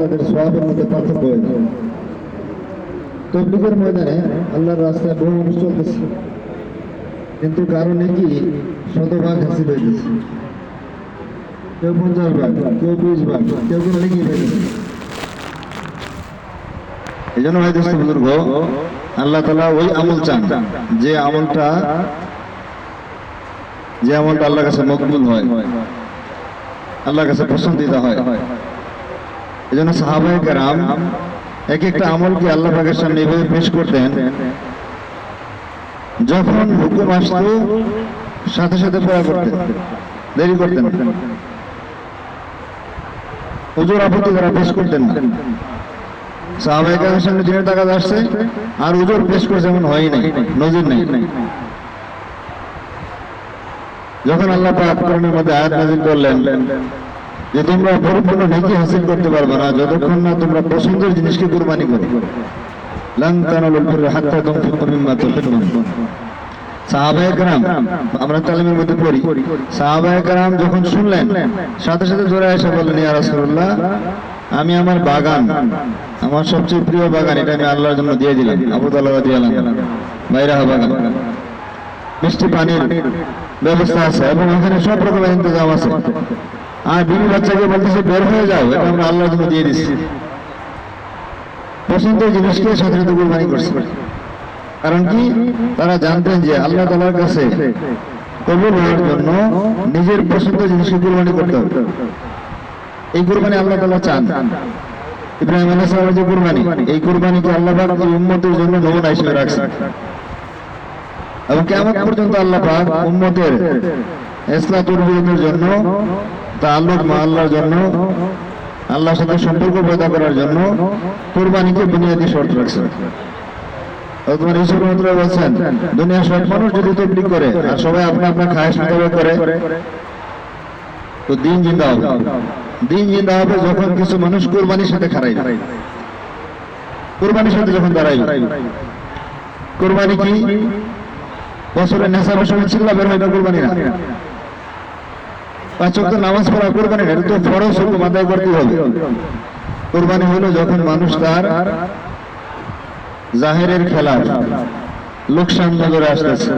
তাদের সোয়াবের মধ্যে পার্থক্য হয়ে যায় তবলিগের ময়দানে আল্লাহর রাস্তায় বহু মানুষ চলতেছে। কিন্তু কারণে কি শতভাগ হাসিল হয়ে গেছে। কেউ পঞ্চাশ ভাগ, কেউ বিশ ভাগ, কেউ কোনো লিখিয়ে ফেলেছে এই জন্য ভাই দোস্ত বুজুর্গ, আল্লাহ তালা ওই আমল চান। যে আমলটা যে আমলটা আল্লাহর কাছে মকবুল হয়, আল্লাহর কাছে পছন্দিত হয়। এই জন্য সাহাবাহ কেরাম এক একটা আমলকে আল্লাহ পাকের সামনে এভাবে পেশ করতেন। যখন হুকুম আসতো সাথে সাথে পড়া করতেন। দেরি করতেন না। হুজুর আপত্তি তারা পেশ করতেন না। সাহাবাহিকের সামনে দিনের টাকা আসছে আর উজোর পেশ করছে এমন হয় নাই নজির নেই। যখন আল্লাহ পাক কোরআনের মধ্যে আয়াত নাযিল করলেন যে তোমরা পরিপূর্ণ নেকি হাসিল করতে পারবে না, যতক্ষণ না তোমরা পছন্দের জিনিসকে কুরবানি করো। আমরা মধ্যে পড়ি যখন শুনলেন, সাথে সাথে আমি আমার বাগান, আমার সবচেয়ে প্রিয় বাগান, এটা আমি আল্লাহর জন্য দিয়ে দিলাম, আবু তাআলা রাদিয়াল্লাহু আনহু বাইরা বাগান। মিষ্টি পানির ব্যবস্থা আছে এবং এখানে সব রকমের ইন্তজাম আছে। আর বিবি বাচ্চাকে বলতেছে, বের হয়ে যাও, এটা আমরা আল্লাহর জন্য দিয়ে দিচ্ছি। পছন্দের জিনিসকে সাথে কুরবানি করছে। কারণ কি? তারা জানতেন যে আল্লাহ তালার কাছে কবুল হওয়ার জন্য নিজের পছন্দের জিনিসকে কুরবানি করতে হবে। এই কুরবানি আল্লাহ তালা চান। ইব্রাহিম আলাহ সালামের যে কুরবানি, এই কুরবানিকে আল্লাহ পাক উম্মতের জন্য নমুনা হিসেবে রাখছে এবং কেমন পর্যন্ত আল্লাহ পাক উম্মতের ইসলাম জন্য তাল্লুক মা আল্লাহর জন্য, আল্লাহর সাথে সম্পর্ক পয়দা করার জন্য কুরবানিকে বুনিয়াদী শর্ত রাখছে। তোমার ঈশ্বর মন্ত্রী বলছেন দুনিয়া সব মানুষ যদি তবলিগ করে, আর সবাই আপনা আপনার খায় মোতাবেক করে, তো দিন জিন্দা হবে। দিন জিন্দা হবে যখন কিছু মানুষ কুরবানির সাথে খারাই কুরবানির সাথে যখন দাঁড়াইবে কুরবানি কি? বছরের নেশা বছরে চিল্লা বের হয় এটা কুরবানি না পাঁচ নামাজ পড়া কুরবানি এটা তো ফরজ হুকুম আদায় করতে হবে। কুরবানি হলো যখন মানুষ তার জাহেরের খেলা, লোকসান নজরে আসতেছে,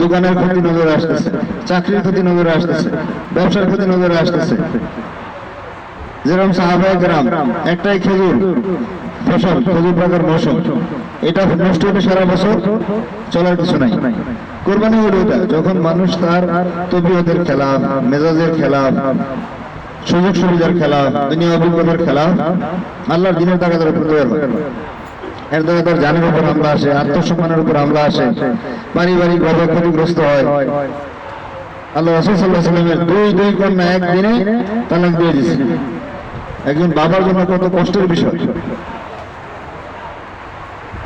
দোকানের ক্ষতি নজরে আসতেছে, চাকরির ক্ষতি নজরে আসতেছে, ব্যবসার ক্ষতি নজরে আসতেছে। যেরকম সাহাবায় গ্রাম একটাই খেজুর, ফসল, খেজুর পাকার মৌসুম, এটা নষ্ট হলে সারা বছর চলার কিছু নাই। কোরবানি হলো এটা। যখন মানুষ তার তবিয়তের খেলা মেজাজের খেলা সুযোগ সুবিধার খেলা দুনিয়া অভিজ্ঞতার খেলা আল্লাহর দিনের তাগাদের উপর তৈরি হয় এর দ্বারা তার জানের উপর হামলা আসে, আত্মসম্মানের উপর হামলা আসে, পারিবারিক ভাবে ক্ষতিগ্রস্ত হয়। আল্লাহ রসুল সাল্লাহ সাল্লামের দুই দুই কন্যা একদিনে তালাক দিয়ে দিছে একজন বাবার জন্য কত কষ্টের বিষয়।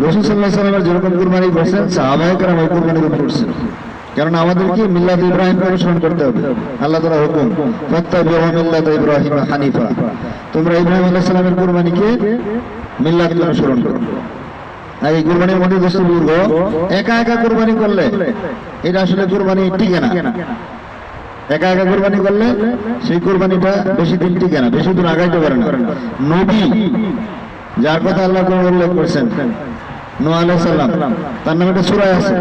রসুল সাল্লাহ সাল্লামের যেরকম কুরবানি করছেন সাহাবাহিকরা ওই কুরবানি করছেন। কারণ আমাদেরকে মিল্লাত ইব্রাহিমকে অনুসরণ করতে হবে। আল্লাহ তালা হুকুম মিল্লাত ইব্রাহিম হানিফা। তোমরা ইব্রাহিম আলাইহিস সালামের কুরবানিকে মিল্লাতকে অনুসরণ করো। আর এই কুরবানির মধ্যে দোস্ত বুর্গ, একা একা কুরবানি করলে এটা আসলে কুরবানি টিকে না। একা একা কুরবানি করলে সেই কুরবানিটা বেশি দিন টিকে না, বেশি দূর আগাইতে পারে না। নবী, যার কথা আল্লাহ উল্লেখ করেছেন সালাম। তার নামে একটা সূরা আছে।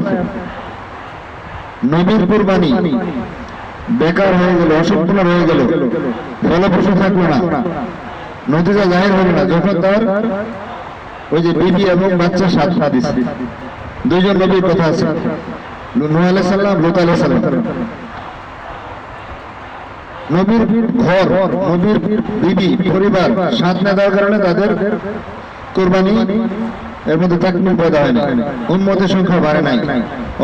নবীর কুরবানি বেকার হয়ে গেল অসম্পূর্ণ হয়ে গেল না নতিজা জাহির না, যখন তার ওই যে বিবি এবং বাচ্চা সাত হাদিস দুইজন নবীর কথা আছে। নূহ আলাইহিস সালাম, লূত নবীর ঘর, নবীর বিবি, পরিবার, সাত না দেওয়ার কারণে তাদের কোরবানি এর মধ্যে তাকবীর পয়দা হয় না উন্মতের সংখ্যা বাড়ে নাই।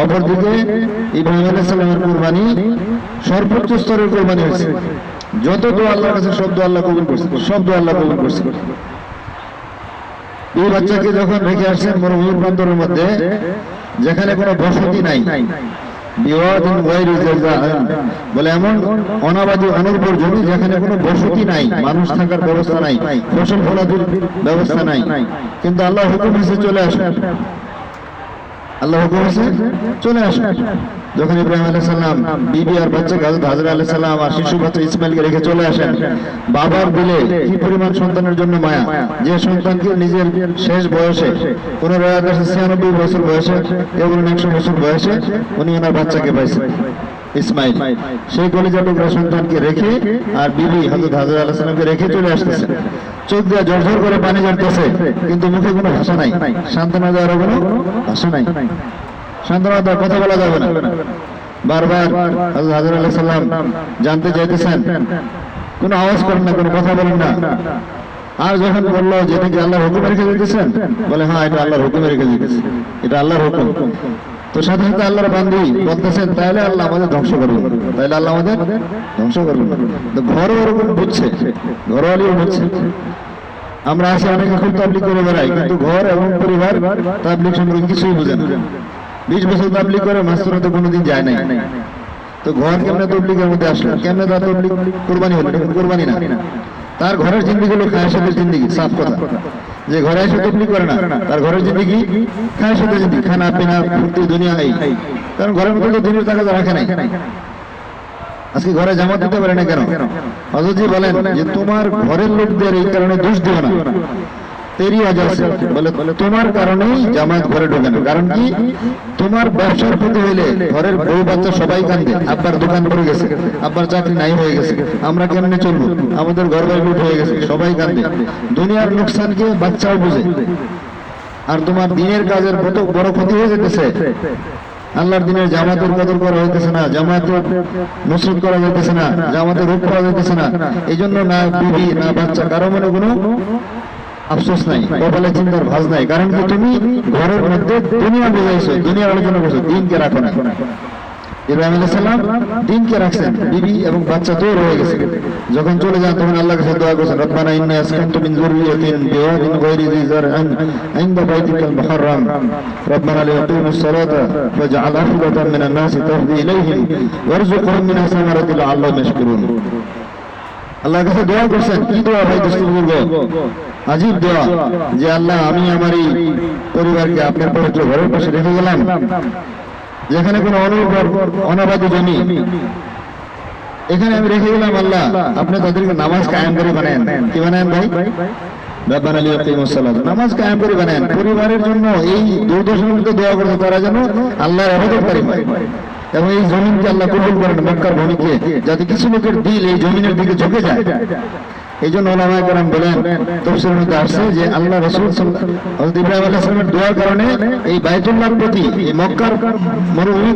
অপরদিকে ইব্রাহিম আলাইহিস সালামের কুরবানি সর্বোচ্চ স্তরের কুরবানি হয়েছে। যত তো আল্লাহর কাছে শব্দ আল্লাহ কবুল করছে। শব্দ আল্লাহ কবুল করছে। এই বাচ্চাকে যখন রেখে আসছেন মরুভূমির প্রান্তরের মধ্যে, যেখানে কোনো বসতি নাই বিওয়াদিন গায়রি বলে এমন অনাবাদি অনুর্বর জমি যেখানে কোনো বসতি নাই, মানুষ থাকার ব্যবস্থা নাই, ফসল ফলাদির ব্যবস্থা নাই। কিন্তু আল্লাহ হুকুম হিসেবে চলে আসে। আল্লাহ হুকুম হিসেবে চলে আসে। যখন ইব্রাহিম আলাইহিস সালাম বিবি আর বাচ্চা হযরত হাজরা আলাইহিস সালাম আর শিশু বাচ্চা ইসমাইলকে রেখে চলে আসেন, বাবার দিলে কি পরিমাণ সন্তানের জন্য মায়া? যে সন্তানকে নিজের শেষ বয়সে, কোন রায়াত আছে ছিয়ানব্বই বছর বয়সে কেউ বলেন একশো বছর বয়সে উনি ওনার বাচ্চাকে পাইছেন, ইসমাইল। সেই কলিজা টুকরা সন্তানকে রেখে আর বিবি হযরত হাজরা আলাইহিস সালামকে রেখে চলে আসতেছে। চোখ দিয়ে জোর করে পানি ঝরতেছে, কিন্তু মুখে কোনো ভাষা নাই, সান্ত্বনা দেওয়ার কোনো ভাষা নাই। সান্ত্বনা দেওয়ার কথা বলা যাবে না। বারবার হাজর আলাইহিস সালাম জানতে চাইতেছেন, কোনো আওয়াজ করেন না, কোনো কথা বলেন না। আর যখন বলল যে এটা কি আল্লাহর হুকুমে রেখে দিতেছেন বলে হ্যাঁ এটা আল্লাহর হুকুমে রেখে দিতেছে এটা আল্লাহর হুকুম। তো সাথে সাথে আল্লাহর বান্ধবী বলতেছেন তাহলে আল্লাহ আমাদের ধ্বংস করবেন তাহলে আল্লাহ আমাদের ধ্বংস করবেন তো ঘরও ওরকম বুঝছে ঘরওয়ালিও বুঝছে। আমরা আসে অনেকে খুব তাবলিক করে বেড়াই, কিন্তু ঘর এবং পরিবার তাবলিক সম্পর্কে কিছুই বুঝে না। বিশ বছর তাবলিক করে মাস্টার তো কোনোদিন যায় নাই। তো ঘর কেমনে তবলিকের মধ্যে আসলো? কেমনে তার তবলিক কোরবানি হলো কোরবানি না। তার ঘরের জিন্দিগি হলো খায়ের সাথে জিন্দিগি, সাফ কথা। যে ঘরে এসে তবলিক করে না, তার ঘরের জিন্দিগি খায়ের সাথে জিন্দিগি। খানা, পিনা, ফুর্তি, দুনিয়া এই কারণ ঘরের মধ্যে তো দিনের টাকা রাখে নাই। আজকে ঘরে জামাত দিতে পারে না কেন? হজরতজি বলেন যে, তোমার ঘরের লোকদের এই কারণে দোষ দিও না। তেরি আজ বলে তোমার কারণেই জামাত ঘরে ঢোকে না। কারণ কি? তোমার ব্যবসার প্রতি হইলে ঘরের বউ বাচ্চা সবাই কান্দে। আব্বার দোকান পড়ে গেছে। আব্বার চাকরি নাই হয়ে গেছে। আমরা কেমনে চলবো? আমাদের ঘর বাড়ি হয়ে গেছে। সবাই কান্দে। দুনিয়ার লোকসানকে বাচ্চাও বুঝে? আর তোমার দিনের কাজের কত বড় ক্ষতি হয়ে যেতেছে? আল্লাহর দিনের জামাতের কদর করা হইতেছে না। জামাতের নসরত করা যাইতেছে না। জামাতের রূপ করা যাইতেছে না। এই জন্য না বিবি না বাচ্চা কারও মনে কোনো আফসোস নাই কপালে চিন্তার ভাজ নাই। কারণ কি তুমি ঘরের মধ্যে দুনিয়া বুঝাইছো দুনিয়া আলোচনা করছ দিনকে রাখো না। ইব্রাহিম আলাইহিস সালাম দিনকে রাখছেন বিবি এবং বাচ্চা দূর হয়ে গেছে। যখন চলে যান তখন আল্লাহর কাছে দোয়া করছেন রব্বানা ইন্না আসকানতু মিন যুররিয়াতিন বিওয়াদিন গায়রি জি জারআন ইনদা বাইতিকাল মুহাররাম। রব্বানা লিয়াকিমুস সালাতা ফাজআল আফিদাতাম মিনান নাসি তাহদি ইলাইহিম ওয়ারযুকহুম মিনাস সামারাতি লাআল্লাহুম ইয়াশকুরুন। আল্লাহর কাছে দোয়া করছেন কি দোয়া ভাই বুজুর্গ আজীব দোয়া যে আল্লাহ আমি আমার এই পরিবারকে আপনার পবিত্র ঘরের পাশে রেখে গেলাম। যেখানে কোনো অনুর্বর অনাবাদী জমি। এখানে আমি রেখে গেলাম আল্লাহ আপনি তাদেরকে নামাজ কায়েম করে বানান কি বানান ভাই? রব্বানা লিয়াকিমুস সালাত নামাজ কায়েম করে বানান পরিবারের জন্য এই দুর্দশার মধ্যে দোয়া করতে তারা যেন আল্লাহর ইবাদতকারী হয় এবং এই জমিনকে আল্লাহ কবুল করেন, মক্কার ভূমিকে। যাতে কিছু লোকের দিল এই জমিনের দিকে ঝুঁকে যায়। এই জন্য ওলামায়ে কেরাম বলেন, তফসিলের মধ্যে আসছে যে আল্লাহ রাসূল হযরত ইব্রাহিম আলাইহিস সালামের দোয়ার কারণে এই বাইতুল্লাহর প্রতি, এই মক্কার মরুভূমি,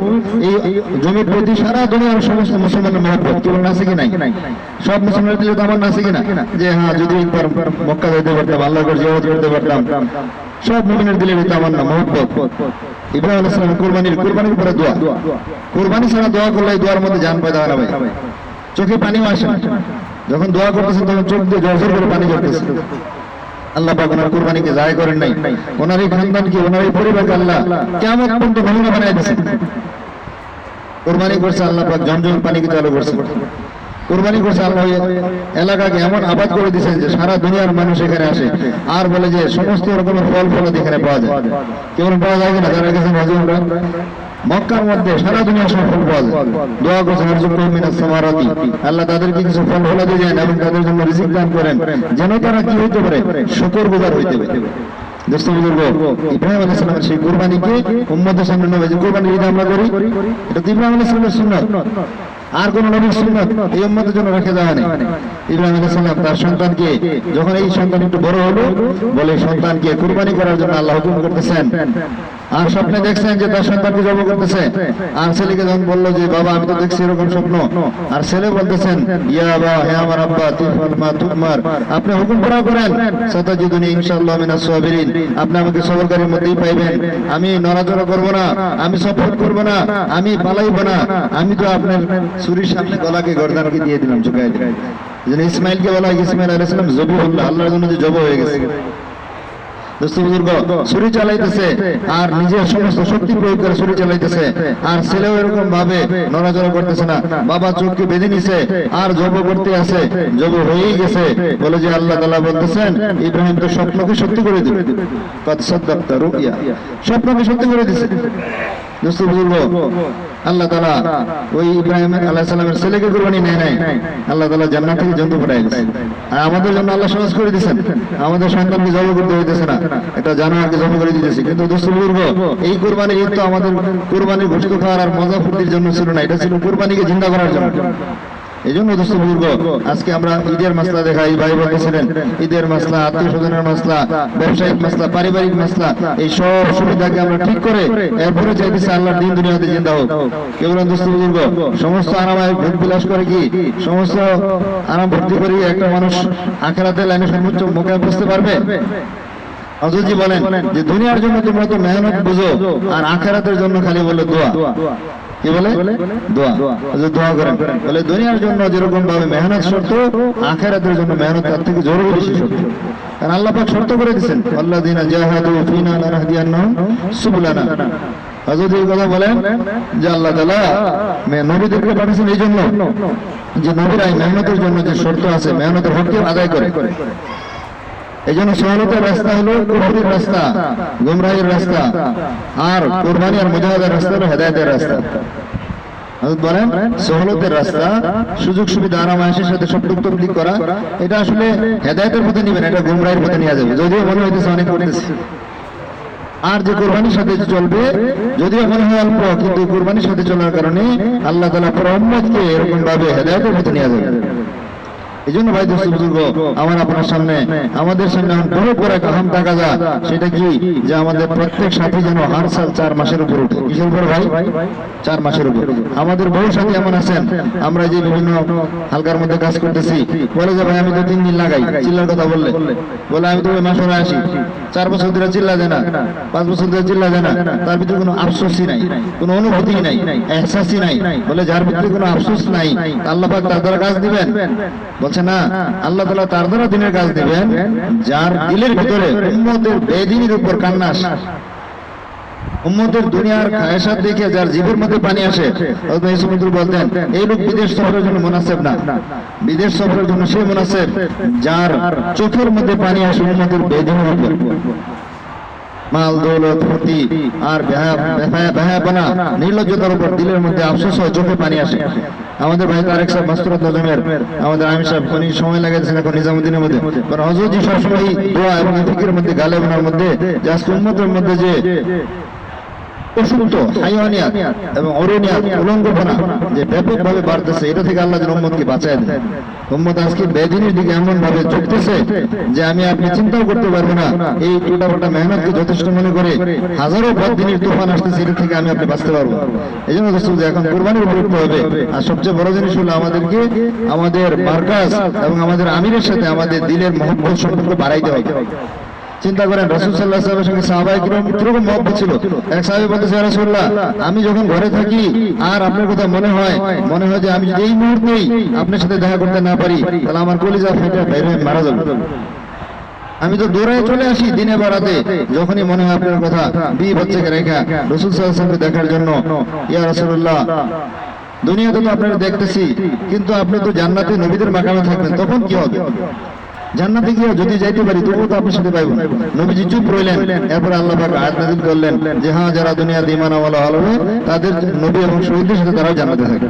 এই জমির প্রতি সারা দুনিয়ার সমস্ত মুসলমানের মহব্বত। কেবল আছে কি নাই? সব মুসলমানের দিলে তো আমার আছে কি না? যে হ্যাঁ যদি একবার মক্কা যেতে পারতাম আল্লাহ করে জিয়ারত করতে পারতাম। সব মুমিনের দিলে এটা আমার না, মহব্বত। ইব্রাহিম আলাইহিস সালাম কুরবানির কুরবানির পরে দোয়া। কুরবানি ছাড়া দোয়া করলে দোয়ার মধ্যে জান ভাই। চোখে পানিও আসে যখন দোয়া করতেছেন তখন চোখ দিয়ে জর্জর করে পানি ঝরতেছে। আল্লাহ পাক ওনার কুরবানিকে জায় করেন নাই। ওনার এই খানদানকে ওনার এই পরিবারকে আল্লাহ কেমন পর্যন্ত নমুনা বানাই দিয়েছে কুরবানি করছে আল্লাহ পাক জমজম পানিকে চালু করছে। কুরবানি করছে আল্লাহ এলাকাকে এমন আবাদ করে দিয়েছেন যে সারা দুনিয়ার মানুষ এখানে আসে। আর বলে যে সমস্ত রকমের ফল ফল এখানে পাওয়া যায়। কেমন পাওয়া যায় কিনা? যারা গেছেন হাজি মক্কার মধ্যে সারা দুনিয়া সব ফল পাওয়া যায়। দোয়া করছেন সামারাতি। আল্লাহ তাদেরকে কিছু ফল ফল দিয়ে দেন এবং তাদের জন্য রিজিক দান করেন, যেন তারা কি হইতে পারে? শুকর গুজার হইতে পারে। দোস্ত, বুজুর্গ, ইব্রাহিম আলাইহিস সালামের সেই কুরবানিকে উম্মতের সামনে নবে যে কুরবানি ঈদ আমরা করি। এটা ইব্রাহিম আলাইহিস সালামের সুন্নাত। আর কোন নবীর সুন্নাত এই উম্মতের জন্য রেখে যাওয়া নেই। ইব্রাহিম আলাইহিস সালাম তার সন্তানকে যখন এই সন্তান একটু বড় হলো, বলে সন্তানকে কুরবানি করার জন্য আল্লাহ হুকুম করতেছেন আর স্বপ্নে দেখছেন যে তার সন্তানকে জব করতেছে। আর ছেলেকে যখন বলল যে, বাবা, আমি তো দেখছি এরকম স্বপ্ন। আর ছেলে বলতেছেন, ইয়া বাবা আমার আব্বা মা তুমার আপনি হুকুম করা করেন। সাতাজিদুনি আপনি আমাকে মধ্যেই পাইবেন। আমি নড়াচড়া করব না, আমি সফর করব না, আমি না। আমি তো আপনার ছুরির সামনে গলাকে গর্দানকে দিয়ে দিলাম, ঝুঁকাই দিলাম। ইসমাইলকে বলা হয় ইসমাইল আল্লাহর জন্য যে জব হয়ে গেছে। ছুরি চালাইতেছে বেঁধে নিছে, আর জব আছে। জব হয়েই গেছে। বলে আল্লাহ তালা বলতেছেন, ইব্রাহিম তো স্বপ্নকে সত্যি করে দিবে। কত স্বপ্নকে সত্যি করে দিছে। বুজুর্গ আল্লাহ তালা ওই ইব্রাহিম আল্লাহ সালামের ছেলেকে কোরবানি নেয় নাই। আল্লাহ তালা জান্নাত থেকে জন্তু দিয়েছে আর আমাদের জন্য আল্লাহ সহজ করে দিয়েছেন। আমাদের সন্তানকে জব করতে হইতেছে না। এটা জানোয়ারকে জব করে দিতেছে। কিন্তু দুষ্টবুর্গ এই কোরবানি কিন্তু আমাদের কোরবানির ঘোষিত খাওয়ার আর মজা ফুর্তির জন্য ছিল না। এটা ছিল কোরবানিকে জিন্দা করার জন্য। এই জন্য আজকে আমরা ঈদের মাসলা ভাই বলতেছিলেন। ঈদের মাসলা, আত্মীয় স্বজনের মাসলা, ব্যবসায়িক মাসলা, পারিবারিক মাসলা, এই সব সুবিধাকে আমরা ঠিক করে এরপরে চাইতেছি দিন দুনিয়াতে জিন্দা হোক। সমস্ত আরামায় ভোগ বিলাস করে কি? সমস্ত আরাম ভর্তি করে একটা মানুষ আখেরাতে লাইনে সর্বোচ্চ বুঝতে পারবে? অজুজি বলেন যে, দুনিয়ার জন্য তোমরা তো মেহনত বুঝো আর আখেরাতের জন্য খালি বলে দোয়া। কি বলে? দোয়া। দোয়া। করেন। বলে দুনিয়ার জন্য যেরকম ভাবে মেহনত শর্ত আখেরাতের জন্য মেহনত তার থেকে জরুরি বেশি শর্ত। কারণ আল্লাহ পাক শর্ত করে দিয়েছেন আল্লাহ দিনা জাহাদু ফিনা লানাহদিয়ান্নাহুম সুবুলানা। হযরত এই কথা বলেন যে আল্লাহ তাআলা নবীদেরকে পাঠিয়েছেন এই জন্য যে নবীরা মেহনতের জন্য যে শর্ত আছে মেহনতের হককে আদায় করে। এই জন্য সহলতের রাস্তা হলো, কুফরির রাস্তা, গুমরাহির রাস্তা, আর কোরবানি আর মুজাহাদের রাস্তা হলো হেদায়তের রাস্তা। বলেন সহলতের রাস্তা, সুযোগ সুবিধা, আরামায়েশের সাথে সব টুক টুক করা, এটা আসলে হেদায়তের পথে নিবেন, এটা গুমরাহির পথে নিয়ে যাবে। যদিও মনে হইতেছে অনেক করতেছে। আর যে কোরবানির সাথে চলবে, যদিও মনে হয় অল্প, কিন্তু কোরবানির সাথে চলার কারণে আল্লাহ তালা পরম্মতকে এরকম ভাবে হেদায়তের পথে নিয়ে যাবে এই জন্য ভাই দোস্ত বুজুর্গ আমার আপনার সামনে আমাদের সামনে এখন বড় করে একটা হাম টাকা যা সেটা কি? যে আমাদের প্রত্যেক সাথী যেন হার সাল চার মাসের উপর উঠে। কিসের উপর ভাই? চার মাসের উপর। আমাদের বহু সাথী এমন আছেন আমরা যে বিভিন্ন হালকার মধ্যে কাজ করতেছি বলে যে ভাই আমি তো তিন দিন লাগাই চিল্লার কথা বললে। বলে আমি তো ওই মাস আসি। চার বছর ধরে চিল্লা দেয় না পাঁচ বছর ধরে চিল্লা দেয় না তার ভিতরে কোনো আফসোসই নাই কোনো অনুভূতি নাই এহসাসই নাই। বলে যার ভিতরে কোনো আফসোস নাই আল্লাহ পাক তার দ্বারা কাজ দিবেন? বলছে না, আল্লাহ তালা তার দ্বারা দিনের কাজ দেবেন, যার দিলের ভিতরে উম্মতের বেদিনের উপর কান্না উম্মতের দুনিয়ার দেখে যার জীবের মধ্যে পানি আসে বলতেন, এই লোক বিদেশ সফরের জন্য মুনাসেব না। বিদেশ সফরের জন্য সে মুনাসেব, যার চোখের মধ্যে পানি আসে উম্মতের বেদিনের উপর। মাল দৌলত, ক্ষতি আর বেহায়াপনা নির্লজ্জতার উপর দিলের মধ্যে আফসোস হয় চোখে পানি আসে। আমাদের ভাই তারেক সাহেব মাস্তুরাত আলমের, আমাদের আমি সাহেব খনি সময় লাগাইছেন এখন নিজামুদ্দিনের মধ্যে। কারণ হজরতজি সবসময় দোয়া এবং ফিকির মধ্যে, গালে মধ্যে যে আজকে উম্মতের মধ্যে যে যথেষ্ট মনে করে হাজারো বদিনের তুফান আসতেছে, এটা থেকে আমি আপনি বাঁচতে পারব। এই জন্য দোস্ত, এখন কোরবানির হবে। আর সবচেয়ে বড় জিনিস হলো আমাদেরকে আমাদের এবং আমাদের আমিরের সাথে আমাদের দিলের মহব্বত সম্পর্ক বাড়াইতে হবে। চিন্তা করেন, রসুল সাল্লাহ সঙ্গে সাহাবাই কীরকম মহব্বত ছিল। এক সাহাবি বলতেছে রসুল্লাহ আমি যখন ঘরে থাকি, আর আপনার কথা মনে হয় মনে হয় যে আমি যদি এই মুহূর্তেই আপনার সাথে দেখা করতে না পারি, তাহলে আমার কলিজা ফেটে হয়ে মারা যাবে। আমি তো দৌড়ায় চলে আসি দিনে বেড়াতে যখনই মনে হয় আপনার কথা বিয়ে বাচ্চাকে রেখা রসুল সাল্লামকে দেখার জন্য, ইয়া রসুল্লাহ দুনিয়াতে তো আপনারা দেখতেছি, কিন্তু আপনি তো জান্নাতে নবীদের মাকামে থাকবেন, তখন কি হবে? জান্নাতে গিয়ে যদি যাইতে পারি তবুও তো আপনার সাথে পাইব না। নবীজি চুপ রইলেন এরপর আল্লাহ পাক আয়াত নাযিল করলেন যে হ্যাঁ যারা দুনিয়ার ঈমানওয়ালা হলো তাদের নবী এবং শহীদদের সাথে তারাও জান্নাতে থাকবে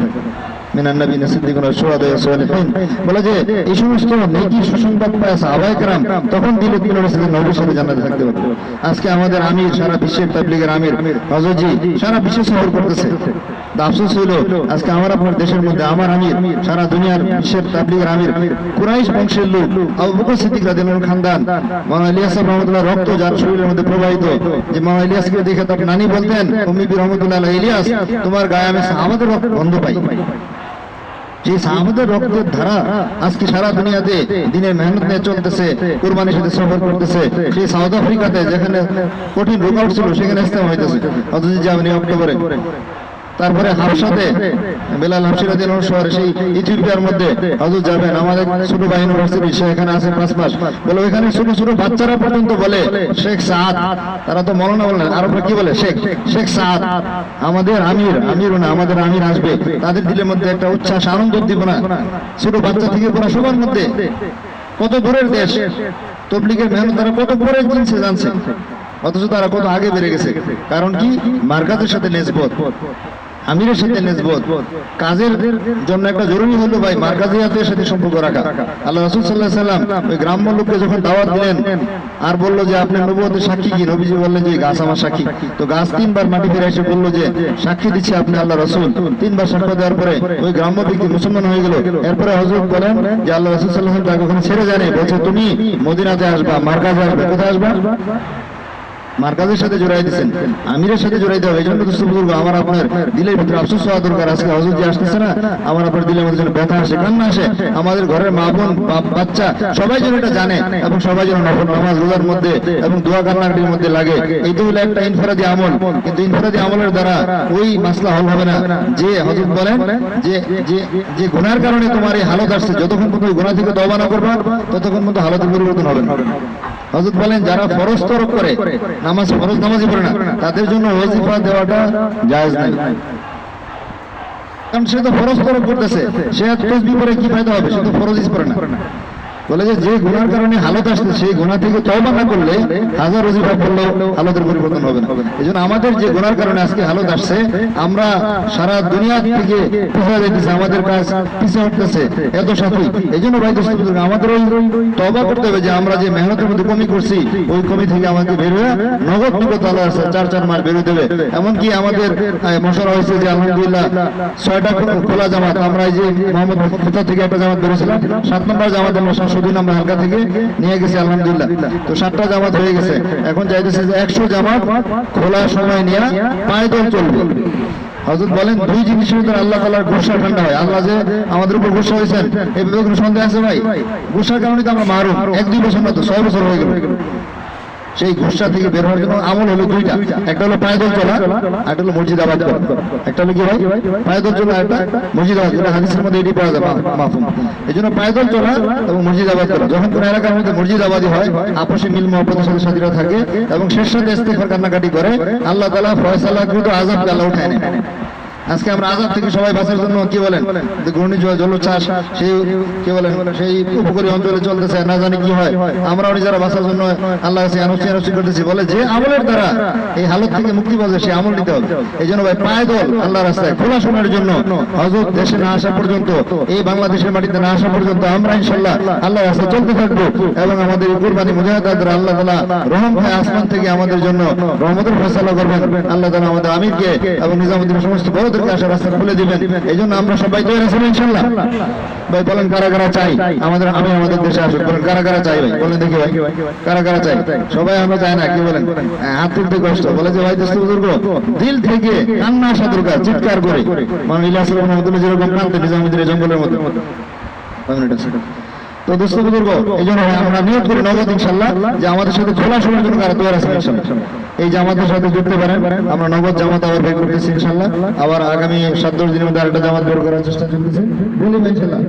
মিনান নবী সিদ্দিকুন ওয়া শুহাদা ওয়া সালিহিন বলে যে এই সমস্ত নেকি সুসংবাদ পায় সাহাবায়ে کرام তখন দিলে তিন সাথে নবীর সাথে জান্নাতে থাকতে পারবে আজকে আমাদের আমির সারা বিশ্বের তাবলীগের আমির হযরতজি সারা বিশ্ব সফর করতেছে তা আফসোস হইল, আজকে আমার আপনার দেশের মধ্যে, আমার আমির, সারা দুনিয়ার বিশ্বের তাবলীগের আমির, কুরাইশ বংশের লোক, আবু বকর সিদ্দিক রাদিয়াল্লাহু খানদান, মাওলানা ইলিয়াস রহমাতুল্লাহ রক্ত যার শরীরের মধ্যে প্রবাহিত, যে মাওলানা ইলিয়াসকে দেখে তার নানি বলতেন, উম্মি বি রহমাতুল্লাহ ইলিয়াস, তোমার গায়ে আমি রক্ত পাই। যে সাহাবাদের রক্তের ধারা আজকে সারা দুনিয়াতে দিনের মেহনত নিয়ে চলতেছে, কোরবানির সাথে সফর করতেছে, সেই সাউথ আফ্রিকাতে যেখানে কঠিন রোগ ছিল, সেখানে ইসলাম হইতেছে, অথচ যাবেন এই অক্টোবরে। তারপরে হাফসাতে বেলাল হাফসিরাদ শহরে সেই ইথিওপিয়ার মধ্যে হজরত যাবেন আমাদের ছোট ভাই ইউনিভার্সিটি সে এখানে আছে পাঁচ মাস। বলে ওইখানে ছোট ছোট বাচ্চারা পর্যন্ত বলে, শেখ সাদ। তারা তো মরনা বলেন আরবরা কি বলে? শেখ শেখ সাদ, আমাদের আমির আমির না, আমাদের আমির আসবে। তাদের দিলের মধ্যে একটা উচ্ছ্বাস, আনন্দ দিব না ছোট বাচ্চা থেকে পড়া সবার মধ্যে। কত দূরের দেশ। তবলিগের মেহনত, তারা কত পরের জিনিসে জানছে। অথচ তারা কত আগে বেড়ে গেছে। কারণ কি? মার্কাতের সাথে নেসবত। আমিরের সাথে নেসবত। কাজের জন্য একটা জরুরি হলো ভাই, মার্কাজিয়াতের সাথে সম্পর্ক রাখা। আল্লাহ রাসূল আলাইহি সাল্লাম ওই গ্রাম্য লোককে যখন দাওয়াত দিলেন, আর বলল যে আপনি নবুয়তের সাক্ষী কি? নবীজি বললেন যে গাছ আমার সাক্ষী। তো গাছ তিনবার মাটি ফিরে এসে বলল যে, সাক্ষী দিচ্ছে আপনি আল্লাহ রাসূল। তিনবার সাক্ষ্য দেওয়ার পরে ওই গ্রাম্য ব্যক্তি মুসলমান হয়ে গেল। এরপরে হযরত বলেন যে, আল্লাহ রাসূল আলাইহি তাকে ওখানে ছেড়ে জানে বলছে, তুমি মদিনাতে আসবা, মার্কাজে আসবে, কোথায় আসবা? মার্কাজের সাথে জড়াই দিচ্ছেন আমিরের সাথে জড়াই দেওয়া এই জন্য দোস্ত বুজুর্গ আমার আপনার দিলের ভিতরে আফসোস হওয়া দরকার। আজকে হজরত যে আসতেছে না, আমার আপনার দিলের মধ্যে যেন ব্যথা আসে, কান্না আসে। আমাদের ঘরের মা বোন বাচ্চা, সবাই যেন এটা জানে এবং সবাই যেন নফল নামাজ রোজার মধ্যে এবং দোয়া কান্নাকাটির মধ্যে লাগে। এই তো হলো একটা ইনফরাদি আমল। কিন্তু ইনফরাদি আমলের দ্বারা ওই মাসলা হল হবে না। যে হজরত বলেন, যে যে যে গুনার কারণে তোমার এই হালত আসছে, যতক্ষণ পর্যন্ত গুনাহ থেকে তওবা না করবা, ততক্ষণ পর্যন্ত হালতের পরিবর্তন হবে না। হজরত বলেন, যারা ফরজ করে নামাজ ফরজ নামাজই পড়ে না। তাদের জন্য ওয়াজিফা দেওয়াটা জায়েজ নাই। কারণ সে তো ফরজ পরে পড়তেছে। সে তসবি পরে কি ফায়দা হবে? সে তো ফরজই পড়ে না। বলে যে যে গুনার কারণে হালত আসছে, সেই গুনাহ থেকে তওবা না করলে হাজার ওজিফা পড়লেও হালতের পরিবর্তন হবে না। এজন্য আমাদের যে গুনার কারণে আজকে হালত আসছে, আমরা সারা দুনিয়া থেকে পিছিয়ে যাইতেছে, আমাদের কাজ পিছিয়ে উঠতেছে এত সাথী এই জন্য ভাই আমাদের ওই তবা করতে হবে যে আমরা যে মেহনতের মধ্যে কমি করছি, ওই কমি থেকে আমাকে বের হয়ে নগদ নগদ আল্লাহ আছে চার চার মাস বেরোয় দেবে এমনকি আমাদের মশলা হয়েছে যে আলহামদুলিল্লাহ ছয়টা খোলা জামাত, আমরা এই যে মোহাম্মদ থেকে একটা জামাত বেরোছিলাম সাত নম্বর জামাত আমরা সাতশো আমরা হালকা থেকে নিয়ে গেছি, আলহামদুলিল্লাহ। তো সাতটা জামাত হয়ে গেছে। এখন চাইতেছে যে একশো জামাত খোলার সময় নিয়ে পায়দল চলবে। হজরত বলেন, দুই জিনিসের ভিতরে আল্লাহ তালার গুসা ঠান্ডা হয়। আল্লাহ যে আমাদের উপর গুসা হয়েছেন এই ব্যাপারে কোনো সন্দেহ আছে ভাই? গুসার কারণে তো আমরা মারুন এক দুই বছর না তো ছয় বছর হয়ে গেল। সেই গুসা থেকে বের হওয়ার জন্য আমল হলো দুইটা। একটা হলো পায়দল চলা একটা হলো মসজিদ আবাদ করা একটা হলো কি ভাই? পায়দল চলা একটা মসজিদ আবাদ করা হাদিসের মধ্যে এটি পাওয়া যায় মাফুম। এই জন্য পায়দল চলা এবং মসজিদ আবাদ করা যখন কোন এলাকার মধ্যে মসজিদ আবাদী হয় আপসে মিল মহব্বতের সাথে সাথীরা থাকে এবং শেষ সাথে ইস্তেফার কান্নাকাটি করে, আল্লাহ তালা ফয়সালা কৃত আজাবকে আল্লাহ উঠায় নেন আজকে আমরা আজাদ থেকে সবাই বাঁচার জন্য কি বলেন? যে ঘূর্ণিঝড়, জলোচ্ছ্বাস, সেই কি বলেন? সেই উপকূলীয় অঞ্চলে চলতেছে, না জানি কি হয়। আমরা নিজেরা বাঁচার জন্য আল্লাহ কাছে আনুষ্ঠানিক আনুষ্ঠানিক করতেছি, বলে যে আমলের দ্বারা এই হালত থেকে মুক্তি যায় সেই আমল নিতে হবে। এই জন্য ভাই, পায় দল আল্লাহ রাস্তায় খোলা শোনার জন্য হজরত দেশে না আসা পর্যন্ত, এই বাংলাদেশের মাটিতে না আসা পর্যন্ত আমরা ইনশাল্লাহ আল্লাহ রাস্তায় চলতে থাকব এবং আমাদের কুরবানি মুজাহিদাদের আল্লাহ তালা রহম ভাই আসমান থেকে আমাদের জন্য রহমতের ফেসলা করবেন। আল্লাহ তালা আমাদের আমিরকে এবং নিজামুদ্দিনের সমস্ত বড়দেরকে আসার রাস্তা খুলে দিবেন। এই জন্য আমরা সবাই তৈরি আছি ইনশাল্লাহ। ভাই বলেন কারা কারা চাই? আমাদের আমি আমাদের দেশে আসুক। বলেন কারা কারা চাই ভাই? বলেন দেখি ভাই। কারা কারা চাই? সবাই আমরা চাই না কি বলেন? হ্যাঁ, হাত তুলতে কষ্ট। বলে যে ভাই দোস্ত বুজুর্গ দিল থেকে কান্না আসা দরকার চিৎকার করে। মানে ইলিয়াস রহমতুল্লাহ যেরকম কান্দে নিজামুদ্দিনের জঙ্গলের আছে? তো দোস্ত বুজুর্গ এই জন্য আমরা নিয়োগ করি নগদ ইনশাল্লাহ, যে আমাদের সাথে খোলা সময়ের জন্য আছে এই জামাতের সাথে যুক্ত পারেন আমরা নগদ জামাত আবার বের করতেছি ইনশাল্লাহ। আবার আগামী সাত দশ দিনের মধ্যে আরেকটা জামাত বের করার চেষ্টা চলতেছে বলি ইনশাল্লাহ।